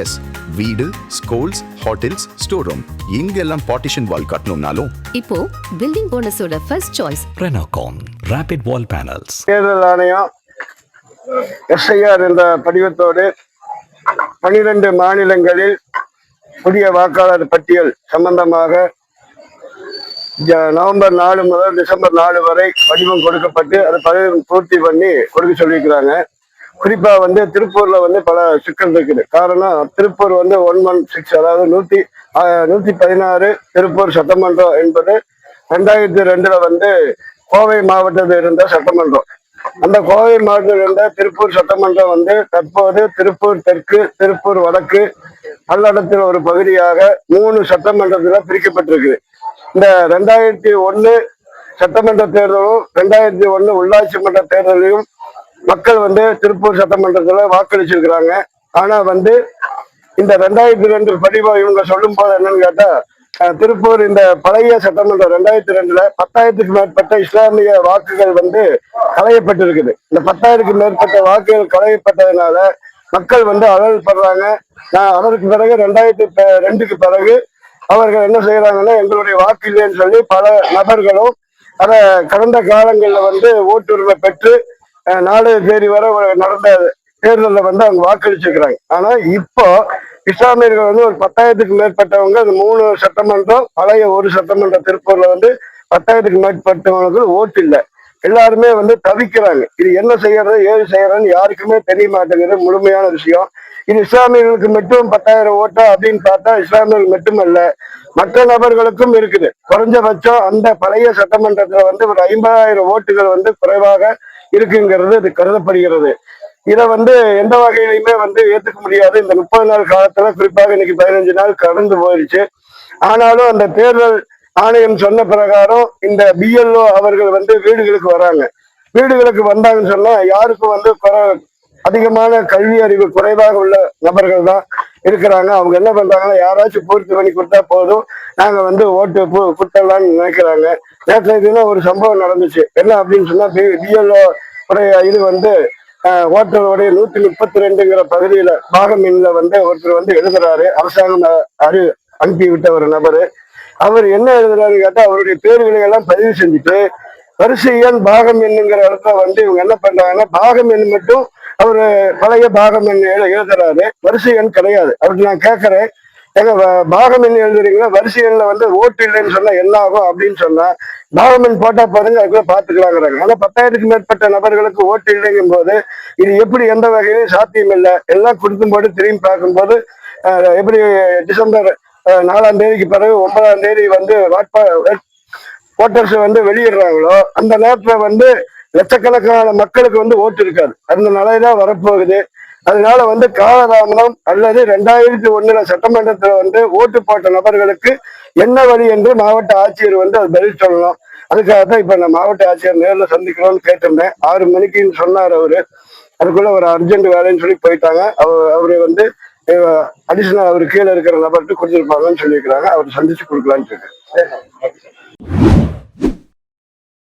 S வீடு schools hotels store room இங்கெல்லாம் partition wall கட்டணும்னாலும். இப்போ building போனஸோட first choice Renocon Rapid Wall Panels. தேர்தல் ஆணையம் எஸ்ஐஆர் என்ற படிவத்தோடு பனிரெண்டு மாநிலங்களில் புதிய வாக்காளர் பட்டியல் சம்பந்தமாக நவம்பர் நாலு முதல் டிசம்பர் நாலு வரை படிவம் கொடுக்கப்பட்டு அதை பதிவு பூர்த்தி பண்ணி கொடுக்க சொல்லியிருக்கிறாங்க. குறிப்பா வந்து திருப்பூர்ல வந்து பல சிக்கல் இருக்குது. காரணம் திருப்பூர் வந்து ஒன் ஒன் சிக்ஸ் அதாவது நூத்தி நூத்தி பதினாறு திருப்பூர் சட்டமன்றம் என்பது ரெண்டாயிரத்தி ரெண்டுல வந்து கோவை மாவட்டத்தில் இருந்த சட்டமன்றம். அந்த கோவை மாவட்டத்தில் இருந்த திருப்பூர் சட்டமன்றம் வந்து தற்போது திருப்பூர் தெற்கு திருப்பூர் வடக்கு பல்லடத்தில் ஒரு பகுதியாக மூணு சட்டமன்றத்துல பிரிக்கப்பட்டிருக்கு இந்த ரெண்டாயிரத்தி ஒன்னு சட்டமன்ற தேர்தலும் ரெண்டாயிரத்தி ஒன்னு உள்ளாட்சி மன்ற தேர்தலையும் மக்கள் வந்து திருப்பூர் சட்டமன்றத்துல வாக்களிச்சிருக்கிறாங்க. ஆனா வந்து இந்த ரெண்டாயிரத்தி ரெண்டு படிவம் இவங்க சொல்லும் போது என்னன்னு கேட்டா திருப்பூர் இந்த பழைய சட்டமன்றம் ரெண்டாயிரத்தி ரெண்டுல பத்தாயிரத்துக்கு மேற்பட்ட இஸ்லாமிய வாக்குகள் வந்து களையப்பட்டிருக்குது. இந்த பத்தாயிரத்துக்கு மேற்பட்ட வாக்குகள் களையப்பட்டதுனால மக்கள் வந்து அழல் படுறாங்க. நான் அதற்கு பிறகு ரெண்டாயிரத்தி ப- ரெண்டுக்கு பிறகு அவர்கள் என்ன செய்யறாங்கன்னா எங்களுடைய வாக்கு இல்லைன்னு சொல்லி பல நபர்களும் அதை கடந்த காலங்களில் வந்து ஓட்டுரிமை பெற்று நாலு தேதி வரை நடந்த தேர்தலில் வந்து அவங்க வாக்களிச்சிருக்கிறாங்க. ஆனா இப்போ இஸ்லாமியர்கள் வந்து ஒரு பத்தாயிரத்துக்கு மேற்பட்டவங்க அந்த மூணு சட்டமன்றம் பழைய ஒரு சட்டமன்ற திருப்பூர்ல வந்து பத்தாயிரத்துக்கு மேற்பட்டவங்களுக்கு ஓட்டு இல்லை. எல்லாருமே வந்து தவிக்கிறாங்க. இது என்ன செய்யறது ஏது செய்யறதுன்னு யாருக்குமே தெரிய மாட்டேங்குது. முழுமையான விஷயம். இது இஸ்லாமியர்களுக்கு மட்டும் பத்தாயிரம் ஓட்டா அப்படின்னு பார்த்தா இஸ்லாமியர்கள் மட்டுமல்ல மற்ற நபர்களுக்கும் இருக்குது. குறைஞ்சபட்சம் அந்த பழைய சட்டமன்றத்துல வந்து ஒரு ஐம்பதாயிரம் ஓட்டுகள் வந்து குறைவாக இருக்குங்கிறது இது கருதப்படுகிறது. இதை வந்து எந்த வகையிலுமே வந்து ஏத்துக்க முடியாது. இந்த முப்பது நாள் காலத்துல குறிப்பாக இன்னைக்கு பதினஞ்சு நாள் கடந்து போயிடுச்சு ஆனாலும் அந்த தேர்தல் ஆணையம் சொன்ன பிரகாரம் இந்த பிஎல்ஓ அவர்கள் வந்து வீடுகளுக்கு வராங்க. வீடுகளுக்கு வந்தாங்கன்னு சொன்னா யாருக்கும் வந்து குறை- அதிகமான கல்வி அறிவு குறைவாக உள்ள நபர்கள் தான் இருக்கிறாங்க. அவங்க என்ன பண்றாங்கன்னா யாராச்சும் பூர்த்தி பண்ணி கொடுத்தா போதும். நாங்க வந்து ஓட்டு பு- நினைக்கிறாங்க. நேற்று தினம் ஒரு சம்பவம் நடந்துச்சு. என்ன அப்படின்னு சொன்னா பிஎல்ஓ உடைய இது வந்து ஆஹ், ஓட்டருடைய நூத்தி முப்பத்தி ரெண்டுங்கிற பகுதியில பாகமீன்ல வந்து ஒருத்தர் வந்து எழுதுறாரு. அரசாங்கம் அறி அனுப்பி விட்ட ஒரு நபரு. அவர் என்ன எழுதுறாரு கேட்டா அவருடைய பேர்களை எல்லாம் பதிவு செஞ்சுட்டு வரிசை எண் பாகம் எண்ணுங்கிற இடத்துல வந்து இவங்க என்ன பண்றாங்கன்னா பாகம் எண் மட்டும் அவரு பழைய பாகம் எண் எழுதுறாரு. வரிசை எண் கிடையாது. அப்படி நான் கேட்கறேன். ஏங்க பாகம் எண் எழுதுறீங்களா? வரிசை எண்ணில் வந்து ஓட்டு இல்லைன்னு சொன்னா என்ன ஆகும் அப்படின்னு சொன்னா பாகம் எண் போட்டா பாருங்க அதுக்குள்ள பாத்துக்கலாங்கிறாங்க ஆனா பத்தாயிரத்துக்கு மேற்பட்ட நபர்களுக்கு ஓட்டு இல்லைங்கும் போது இது எப்படி எந்த வகையிலும் சாத்தியம் இல்லை எல்லாம் கொடுக்கும் போது திரும்பி பார்க்கும்போது எப்படி டிசம்பர் நாலாம் தேதிக்கு பிறகு ஒன்பதாம் தேதி வந்து வாட்பா ஓட்டர்ஸ் வந்து வெளியிடுறாங்களோ அந்த நேரத்துல வந்து லட்சக்கணக்கான மக்களுக்கு வந்து ஓட்டு இருக்காது. அந்த நிலைதான் வரப்போகுது. அதனால வந்து காலதாமதம் அல்லது ரெண்டாயிரத்தி ஒண்ணுல சட்டமன்றத்துல வந்து ஓட்டு போட்ட நபர்களுக்கு என்ன வழி என்று மாவட்ட ஆட்சியர் வந்து அது பதில் சொல்லணும். அதுக்காக தான் இப்ப நான் மாவட்ட ஆட்சியர் நேரில் சந்திக்கணும்னு கேட்டிருந்தேன். ஆறு மணிக்குன்னு சொன்னார் அவரு. அதுக்குள்ள ஒரு அர்ஜென்ட் வேலைன்னு சொல்லி போயிட்டாங்க. அவர் அவரு வந்து அடிஷனல் அவர் கீழே இருக்கிற நபர்கிட்ட கொடுத்துருப்பாங்கன்னு சொல்லியிருக்கிறாங்க. அவர் சந்திச்சு கொடுக்கலான்னு இருக்கு